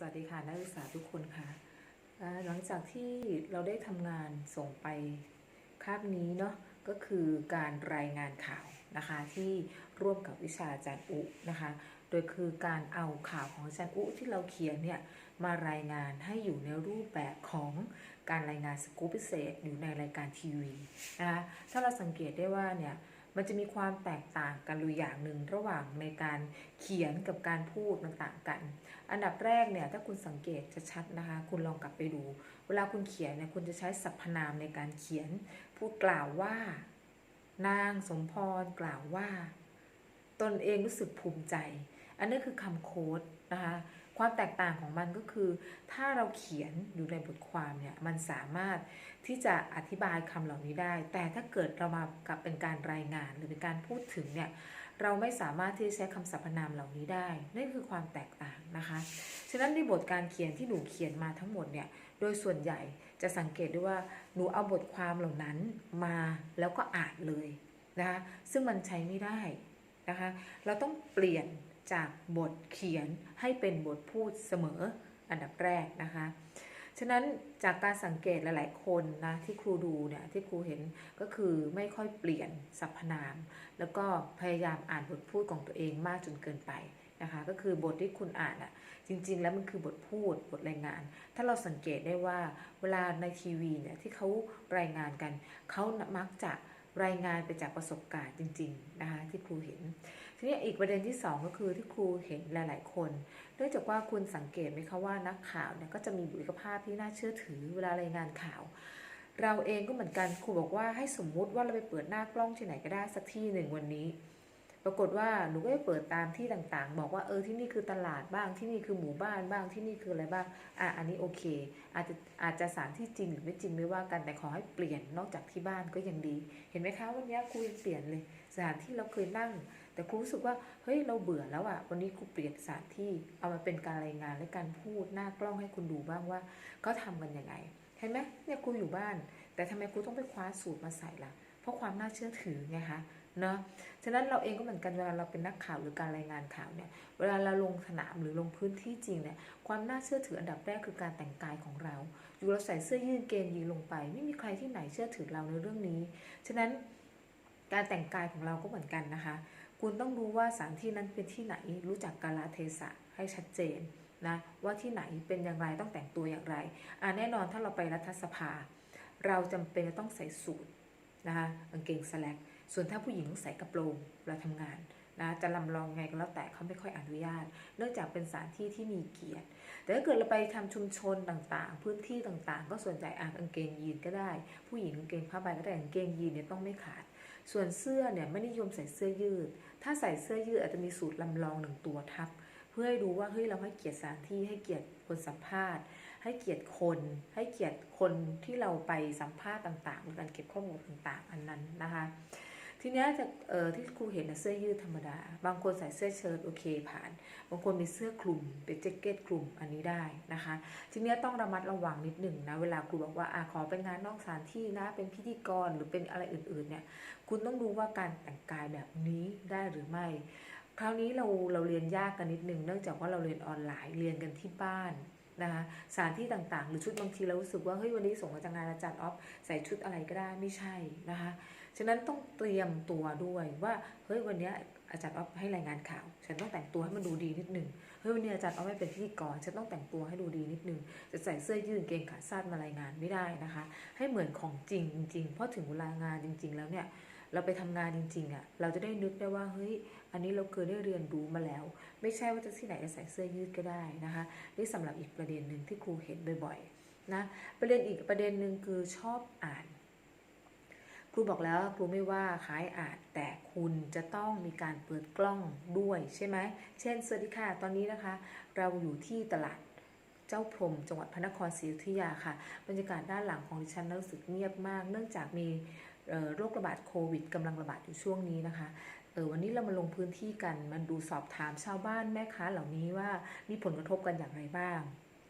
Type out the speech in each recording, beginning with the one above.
สวัสดีค่ะนักศึกษาทุกคนค่ะอ่าหลังจากที่เราได้ทำงานส่งไปคาบนี้เนาะก็คือการรายงานข่าวนะคะที่ร่วมกับวิชาอาจารย์อุนะคะ โดยคือการเอาข่าวของอาจารย์อุที่เราเขียนเนี่ยมารายงานให้อยู่ในรูปแบบของการรายงานสกู๊ปพิเศษอยู่ในรายการทีวีนะคะถ้าเราสังเกตได้ว่าเนี่ย มันจะมีความแตกต่างกันอยู่อย่างหนึ่งระหว่างในการเขียนกับการพูดมันต่างกัน อันดับแรกเนี่ยถ้าคุณสังเกตจะชัดนะคะ คุณลองกลับไปดู เวลาคุณเขียนเนี่ยคุณจะใช้สรรพนามในการเขียน พูดกล่าวว่า นางสมพรกล่าวว่า ตนเองรู้สึกภูมิใจ อันนี้คือคำโค้ดนะคะ ความแตกต่างของมันก็คือ ถ้าเราเขียนอยู่ในบทความเนี่ยมันสามารถที่จะอธิบายคำเหล่านี้ได้ แต่ถ้าเกิดเรามากับเป็นการรายงานหรือเป็นการพูดถึงเนี่ยเราไม่สามารถที่จะใช้คำสรรพนามเหล่านี้ได้นั่นคือความแตกต่างนะคะ ฉะนั้นในบทการเขียนที่หนูเขียนมาทั้งหมดเนี่ยโดยส่วนใหญ่จะสังเกตได้ว่าหนูเอาบทความเหล่านั้นมาแล้วก็อ่านเลยนะคะซึ่งมันใช้ไม่ได้นะคะ เราต้องเปลี่ยน จากบทเขียนให้เป็นบทพูดเสมออันดับแรกนะคะ ฉะนั้นจากการสังเกตหลาย ๆ คนนะที่ครูดูเนี่ยที่ครูเห็นก็คือไม่ค่อยเปลี่ยนสรรพนาม แล้วก็พยายามอ่านบทพูดของตัวเองมากจนเกินไปนะคะก็คือบทที่คุณอ่านอะจริง ๆ แล้วมันคือบทพูดบทรายงาน ถ้าเราสังเกตได้ว่าเวลาในทีวีเนี่ยที่เขารายงานกันเขามักจะรายงานไปจากประสบการณ์จริง ๆ นะคะที่ครูเห็น ทีนี้อีกประเด็นที่ 2 ก็คือที่ครูเห็นหลาย ๆ คนเนื่องจากว่าคุณสังเกตไหมคะว่านักข่าวเนี่ยก็จะมีบุคลิกภาพที่น่าเชื่อถือเวลารายงานข่าว เราเองก็เหมือนกันครูบอกว่าให้สมมุติว่าเราไปเปิดหน้ากล้องที่ไหนก็ได้สักที่หนึ่งวันนี้ รากฏว่าหนูก็ไปเปิดตามที่ต่างๆ บอกว่าเออที่นี่คือตลาดบ้างที่นี่คือหมู่บ้านบ้างที่นี่คืออะไรบ้างอะอันนี้โอเค อาจจะอาจจะสานที่จริงหรือไม่จริงไม่ว่ากันแต่ขอให้เปลี่ยนนอกจากที่บ้านก็ยังดี เห็นไหมคะวันนี้ครูยังเปลี่ยนเลยสถานที่เราเคยนั่ง แต่ครูรู้สึกว่าเฮ้ยเราเบื่อแล้วอะวันนี้ครูเปลี่ยนสถานที่เอามาเป็นการรายงานและการพูดหน้ากล้องให้คุณดูบ้างว่าเขาทำกันยังไงเห็นไหมเนี่ยครูอยู่บ้าน แต่ทำไมครูต้องไปคว้าสูตรมาใส่ล่ะ เพราะความน่าเชื่อถือไงคะ นะฉะนั้นเราเองก็เหมือนกันเวลาเราเป็นนักข่าวหรือการรายงานข่าวเนี่ยเวลาเราลงสนามหรือลงพื้นที่จริงเนี่ยความน่าเชื่อถืออันดับแรกคือการแต่งกายของเรา อยู่เราใส่เสื้อยืดเกงยีลงไป ไม่มีใครที่ไหนเชื่อถือเราในเรื่องนี้ ฉะนั้นการแต่งกายของเราก็เหมือนกันนะคะ คุณต้องรู้ว่าสถานที่นั้นเป็นที่ไหนรู้จักกาลเทศะให้ชัดเจนนะว่าที่ไหนเป็นอย่างไรต้องแต่งตัวอย่างไรอ่าแน่นอนถ้าเราไปรัฐสภา เราจำเป็นจะต้องใส่สูท นะคะกางเกงสแลกส่วนถ้าผู้หญิงต้องใส่กระโปรงเวลาทำงานนะจะลำลองไงก็แล้วแต่เขาไม่ค่อยอนุญาต เนื่องจากเป็นสถานที่ที่มีเกียรติ แต่ถ้าเกิดเราไปทำชุมชนต่างๆ พื้นที่ต่างๆ ก็ส่วนใหญ่อ่กางเกงยีนก็ได้ ผู้หญิงกางเกงผ้าใบก็ได้กางเกงยีนเนี่ยต้องไม่ขาด ส่วนเสื้อเนี่ยไม่นิยมใส่เสื้อยืด ถ้าใส่เสื้อยืดอาจจะมีสูตรลำลองหนึ่งตัวทับ เพื่อให้รู้ว่าเฮ้ยเราให้เกียรติสถานที่ให้เกียรติคนสัมภาษณ์ ให้เกียรติคน ให้เกียรติคนที่เราไปสัมภาษณ์ต่างๆหรือการเก็บข้อมูลต่างๆ อันนั้นนะคะ ทีนี้จะเอ่อที่ครูเห็นนะเสื้อยืดธรรมดา บางคนใส่เสื้อเชิ้ตโอเคผ่าน บางคนมีเสื้อคลุมเป็นแจ็คเก็ตคลุมอันนี้ได้นะคะ ทีนี้ต้องระมัดระวังนิดหนึ่งนะเวลาครูบอกว่าอะขอเป็นงานนอกสถานที่นะเป็นพิธีกรหรือเป็นอะไรอื่นๆเนี่ยคุณต้องรู้ว่าการแต่งกายแบบนี้ได้หรือไม่คราวนี้เราเราเรียนยากกันนิดนึงเนื่องจากว่าเราเรียนออนไลน์เรียนกันที่บ้าน นะคะสถานที่ต่างๆ หรือชุดบางทีเรารู้สึกว่าเฮ้ยวันนี้ส่งมาจากงานอาจารย์ออฟใส่ชุดอะไรก็ได้ไม่ใช่นะคะฉะนั้นต้องเตรียมตัวด้วยว่าเฮ้ยวันนี้อาจารย์ออฟให้รายงานข่าว ฉันต้องแต่งตัวให้มันดูดีนิดนึงเฮ้ยวันนี้อาจารย์ออฟให้เป็นพิธีกรฉันต้องแต่งตัวให้ดูดีนิดนึงจะใส่เสื้อยืดกางเกงขาสั้นมารายงานไม่ได้นะคะ ให้เหมือนของจริงจริงเพราะถึงเวลางานจริง ๆ แล้วเนี่ย เราไปทำงานจริงๆอะเราจะได้นึกได้ว่าเฮ้ยอันนี้เราเคยได้เรียนรู้มาแล้ว ไม่ใช่ว่าจะที่ไหนจะใส่เสื้อยืดก็ได้นะคะนี่สำหรับอีกประเด็นหนึ่งที่ครูเห็นบ่อยๆนะประเด็นอีกประเด็นหนึ่งคือชอบอ่านครูบอกแล้วครูไม่ว่าขายอ่านแต่คุณจะต้องมีการเปิดกล้องด้วยใช่ไหมเช่นสวัสดีค่ะตอนนี้นะคะ เราอยู่ที่ตลาดเจ้าพรมจังหวัดพระนครศรีอยุธยาค่ะ บรรยากาศด้านหลังของดิฉันรู้สึกเงียบมาก เนื่องจากมี โรคระบาดโควิดกำลังระบาดอยู่ช่วงนี้นะคะเออวันนี้เรามาลงพื้นที่กันมันดูสอบถามชาวบ้านแม่ค้าเหล่านี้ว่ามีผลกระทบกันอย่างไรบ้าง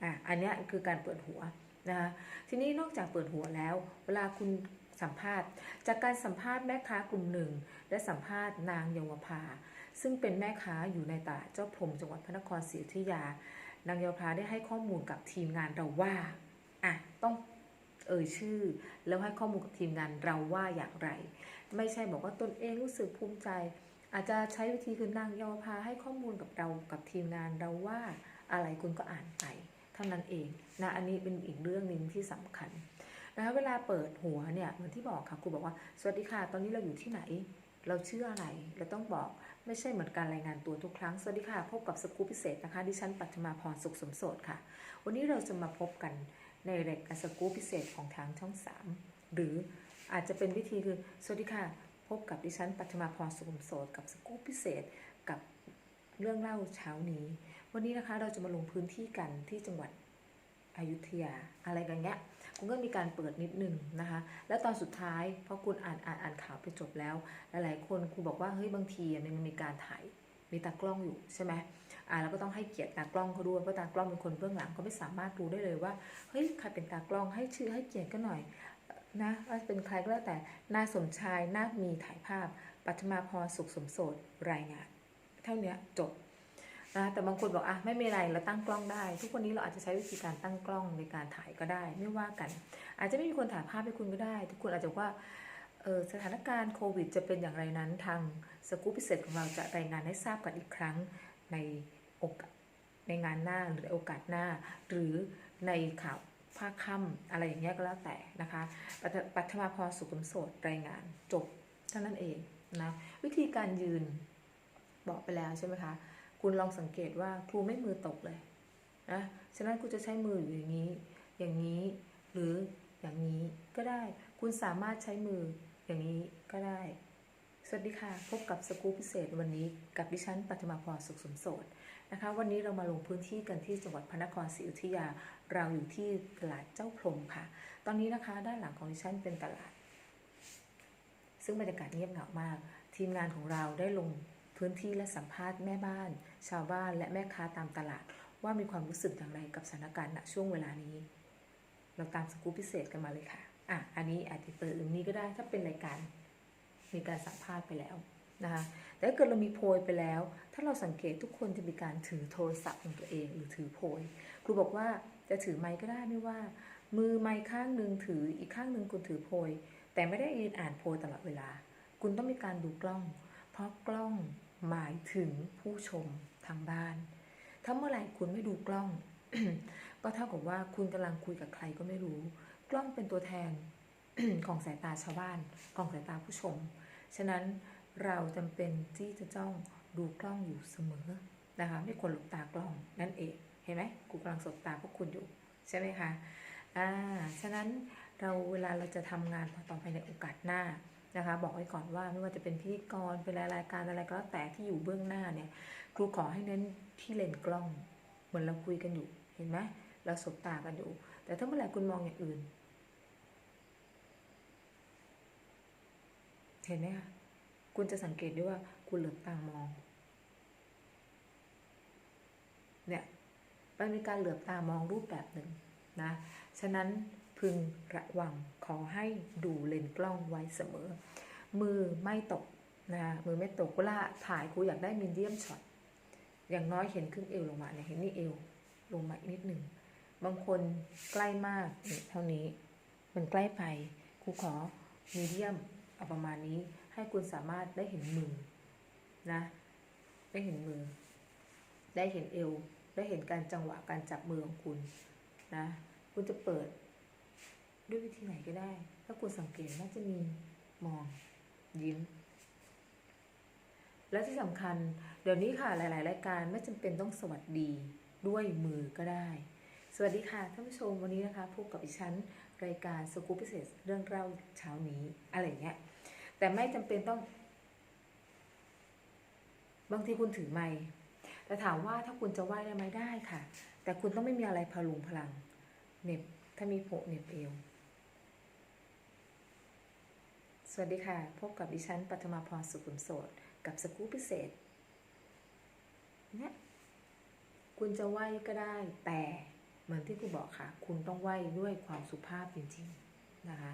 อะอันนี้คือการเปิดหัวนะคะทีนี้นอกจากเปิดหัวแล้ว เวลาคุณสัมภาษณ์ จากการสัมภาษณ์แม่ค้ากลุ่มหนึ่ง และสัมภาษณ์นางเยาวภา ซึ่งเป็นแม่ค้าอยู่ในตลาดเจ้าพรมจังหวัดพระนครศรีอยุธยา นางเยาวพาได้ให้ข้อมูลกับทีมงานเราว่าอะต้อง เอ่ยชื่อ แล้วให้ข้อมูลกับทีมงานเราว่าอย่างไร ไม่ใช่บอกว่าตนเองรู้สึกภูมิใจ อาจจะใช้วิธีคือนางยาวพาให้ข้อมูลกับเรากับทีมงานเราว่าอะไรคุณก็อ่านไปเท่านั้นเองนะอันนี้เป็นอีกเรื่องหนึ่งที่สำคัญนะคะเวลาเปิดหัวเนี่ยเหมือนที่บอกค่ะครูบอกว่าสวัสดีค่ะตอนนี้เราอยู่ที่ไหน เราเชื่ออะไรเราต้องบอกไม่ใช่เหมือนการรายงานตัวทุกครั้งสวัสดีค่ะพบกับสกู๊ปพิเศษนะคะดิฉันปัทมาพรสุขสมโสดค่ะ วันนี้เราจะมาพบกัน ในรายการสกู๊ปพิเศษของทางช่อง 3 หรืออาจจะเป็นวิธีคือ สวัสดีค่ะ พบกับดิฉันปัทมาพรสุขสมโสดกับสกู๊ปพิเศษกับเรื่องเล่าเช้านี้ วันนี้นะคะเราจะมาลงพื้นที่กันที่จังหวัดอยุธยาอะไรกันเงี้ยคุณก็มีการเปิดนิดนึงนะคะ แล้วตอนสุดท้ายพอคุณอ่านอ่านอ่านข่าวไปจบแล้ว หลายๆคนครูบอกว่าเฮ้ยบางทีอะมันมีการถ่ายมีตากล้องอยู่ใช่ไหม อ่าเราก็ต้องให้เกียรติตากล้องเขาด้วยเพราะตากล้องเป็นคนเบื้องหลังเขาไม่สามารถรู้ได้เลยว่าเฮ้ยใครเป็นตากล้องให้ชื่อให้เกียรติก็หน่อยนะว่าเป็นใครก็แล้วแต่นาสมชายนาคมีถ่ายภาพ ปัทมาพรสุขสมโสดรายงาน เท่านี้จบนะแต่บางคนบอกอะไม่มีอะไรเราตั้งกล้องได้ ทุกวันนี้เราอาจจะใช้วิธีการตั้งกล้องในการถ่ายก็ได้ ไม่ว่ากัน อาจจะไม่มีคนถ่ายภาพให้คุณก็ได้ ทุกคนอาจจะว่าสถานการณ์โควิดจะเป็นอย่างไรนั้นทางสกู๊ปพิเศษของเราจะรายงานให้ทราบกันอีกครั้งใน ในงานหน้าหรือโอกาสหน้า หรือในข่าวภาคค่ำอะไรอย่างเงี้ยก็แล้วแต่นะคะปัทมาพรสุขสมโสดรายงานจบเท่านั้นเองนะวิธีการยืนบอกไปแล้วใช่ไหมคะคุณลองสังเกตว่าครูไม่มือตกเลยนะฉะนั้นคุณจะใช้มืออยู่อย่างนี้ อย่างนี้ หรืออย่างนี้ก็ได้ คุณสามารถใช้มืออย่างนี้ก็ได้ สวัสดีค่ะ พบกับสกู๊ปพิเศษวันนี้กับดิฉันปัทมาพรสุขสมโสด นะคะวันนี้เรามาลงพื้นที่กันที่จังหวัดพระนครศรีอยุธยา เราอยู่ที่ตลาดเจ้าพรมค่ะ ตอนนี้นะคะด้านหลังของดิฉันเป็นตลาด ซึ่งบรรยากาศเงียบเหงามาก ทีมงานของเราได้ลงพื้นที่และสัมภาษณ์แม่บ้าน ชาวบ้านและแม่ค้าตามตลาด ว่ามีความรู้สึกอย่างไรกับสถานการณ์ณช่วงเวลานี้ เราตามสกู๊ปพิเศษกันมาเลยค่ะอะ อันนี้อาจจะเปิดตรงนี้ก็ได้ถ้าเป็นรายการมีการสัมภาษณ์ไปแล้ว นะคะแต่ถ้าเกิดเรามีโพยไปแล้ว ถ้าเราสังเกตทุกคนจะมีการถือโทรศัพท์ของตัวเอง หรือถือโพยครูบอกว่าจะถือไม้ก็ได้ไม่ว่า มือไม้ข้างหนึ่งถืออีกข้างหนึ่งคุณถือโพย แต่ไม่ได้ยืนอ่านโพยตลอดเวลา คุณต้องมีการดูกล้อง เพราะกล้องหมายถึงผู้ชมทางบ้าน ถ้าเมื่อไหร่คุณไม่ดูกล้อง ก็เท่ากับว่าคุณกำลังคุยกับใครก็ไม่รู้ กล้องเป็นตัวแทนของสายตาชาวบ้าน ของสายตาผู้ชม ฉะนั้น เราจำเป็นที่จะต้องดูกล้องอยู่เสมอนะคะไม่ควรหลบตากล้องนั่นเองเห็นไหมกูกำลังสบตาพวกคุณอยู่ใช่ไหมคะอ่าฉะนั้นเราเวลาเราจะทำงานต่อไปในโอกาสหน้านะคะ บอกไว้ก่อนว่าไม่ว่าจะเป็นพิธีกรเป็นรายการอะไรก็แล้วแต่ที่อยู่เบื้องหน้าเนี่ยครูขอให้เน้นที่เลนกล้อง เหมือนเราคุยกันอยู่เห็นไหมเราสบตากันอยู่ แต่ถ้าเมื่อไหร่คุณมองอย่างอื่น เห็นไหมคะ คุณจะสังเกตได้ว่าคุณเหลือบตามอง เนี่ยมันมีการเหลือบตามองรูปแบบหนึ่งนะ ฉะนั้นพึงระวังขอให้ดูเลนกล้องไว้เสมอ มือไม่ตกนะมือไม่ตกเวลาถ่ายครูอยากได้มีเดียมช็อตอย่างน้อยเห็นครึ่งเอวลงมาเนี่ยเห็นนี่เอวลงมาอีกนิดหนึ่งบางคนใกล้มากเนี่ยเท่านี้ มันใกล้ไปครูขอมีเดียมเอาประมาณนี้ ให้คุณสามารถได้เห็นมือนะ ได้เห็นมือ ได้เห็นเอว ได้เห็นการจังหวะการจับมือของคุณนะ คุณจะเปิดด้วยวิธีไหนก็ได้ ถ้าคุณสังเกตน่าจะมีมองยิ้ม และที่สำคัญ เดี๋ยวนี้ค่ะหลาย ๆ รายการไม่จำเป็นต้องสวัสดีด้วยมือก็ได้สวัสดีค่ะท่านผู้ชมวันนี้นะคะพบกับดิฉัน รายการสกู๊ปพิเศษเรื่องเล่าเช้านี้ อะไรเงี้ย แต่ไม่จำเป็นต้อง บางทีคุณถือไม้แต่ถามว่าถ้าคุณจะไหว้ได้ไหมได้ค่ะ แต่คุณต้องไม่มีอะไรพลุงพลังเน็บถ้ามีโผเน็บเอว สวัสดีค่ะ พบกับดิฉันปัทมาพรสุขุมโสด กับสกู๊ปพิเศษเนี่ยคุณจะไหวก็ได้ แต่เหมือนที่ครูบอกค่ะ คุณต้องไหวด้วยความสุภาพจริงๆนะคะ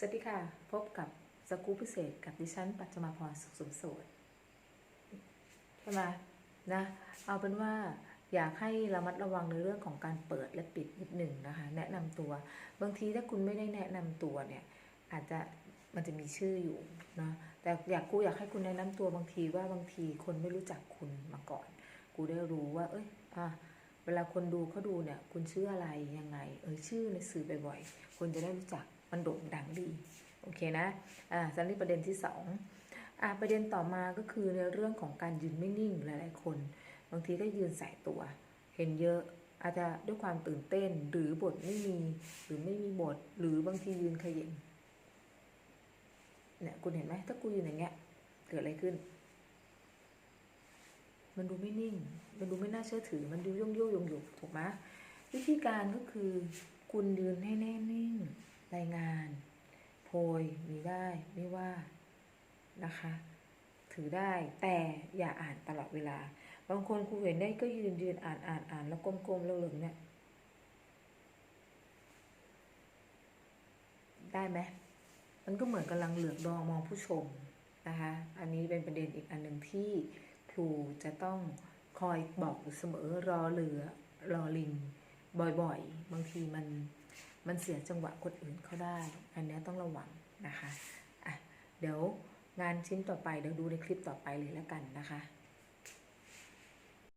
สวัสดีค่ะ พบกับสกู๊ปพิเศษกับดิฉันปัทมาพรสุขสมโสดช่ไหมนะ เอาเป็นว่าอยากให้ระมัดระวังในเรื่องของการเปิดและปิดนิดหนึ่งนะคะ แนะนำตัว บางทีถ้าคุณไม่ได้แนะนำตัวเนี่ย อาจจะมันจะมีชื่ออยู่นะแต่อยากกูอยากให้คุณแนะนำตัวบางทีว่าบางทีคนไม่รู้จักคุณมาก่อน กูได้รู้ว่า เอ้ยอะเวลาคนดูเขาดูเนี่ย คุณชื่ออะไรยังไง เออชื่อในสื่อบ่อยๆคนจะได้รู้จัก มันโด่งดังดี โอเคนะ อ่าสันนี้ประเด็นที่สองอ่าประเด็นต่อมาก็คือในเรื่องของการยืนไม่นิ่งหลายๆคน บางทีก็ยืนใส่ตัว เห็นเยอะอาจจะด้วยความตื่นเต้นหรือบทไม่มี หรือไม่มีบท หรือบางทียืนขย่งเนี่ยคุณเห็นไหมถ้ากูยืนอย่างเงี้ยเกิดอะไรขึ้น มันดูไม่นิ่ง มันดูไม่น่าเชื่อถือ มันดูย่งโยงยงยกถูกไหมวิธีการก็คือ คุณยืนให้แน่นิ่ง รายงาน โพยมีได้ไม่ว่านะคะ ถือได้แต่อย่าอ่านตลอดเวลา บางคนครูเห็นได้ก็ยืนยืนอ่านอ่านอ่านแล้วก้มๆแล้วเหลืองเนี่ยได้ไหมมันก็เหมือนกำลังเหลือกดองมองผู้ชมนะคะ อันนี้เป็นประเด็นอีกอันหนึ่งที่ครูจะต้องคอยบอกเสมอรอเรือรอลิงบ่อยๆ บางทีมัน มันเสียจังหวะคนอื่นเขาได้ อันนี้ต้องระวังนะคะอะเดี๋ยวงานชิ้นต่อไปเดี๋ยวดูในคลิปต่อไปเลยแล้วกันนะคะ